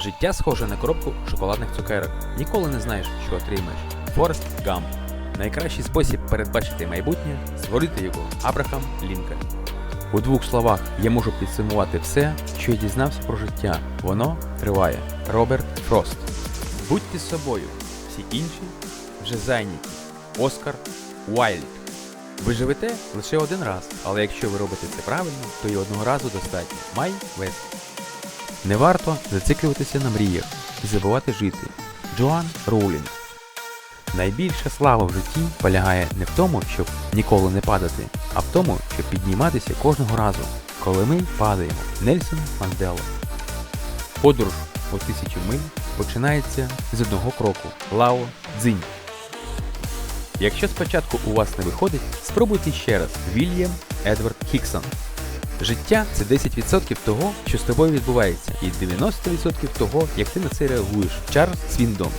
Життя схоже на коробку шоколадних цукерок. Ніколи не знаєш, що отримаєш. Форест Гамп. Найкращий спосіб передбачити майбутнє створити його Абрахам Лінкольн. У двох словах я можу підсумувати все, що я дізнався про життя. Воно триває. Роберт Фрост. Будьте собою. Всі інші вже зайняті. Оскар Уайльд. Ви живете лише один раз, але якщо ви робите це правильно, то і одного разу достатньо. Май Вест. Не варто зациклюватися на мріях і забувати жити. Джоан Роулінг. Найбільша слава в житті полягає не в тому, щоб ніколи не падати, а в тому, щоб підніматися кожного разу, коли ми падаємо. Нельсон Мандела. Подорож у тисячу миль починається з одного кроку. Лао Цзинь. Якщо спочатку у вас не виходить, спробуйте ще раз. Вільям Едвард Хіксон. Життя це 10% того, що з тобою відбувається, і 90% того, як ти на це реагуєш. Чарльз Свіндон.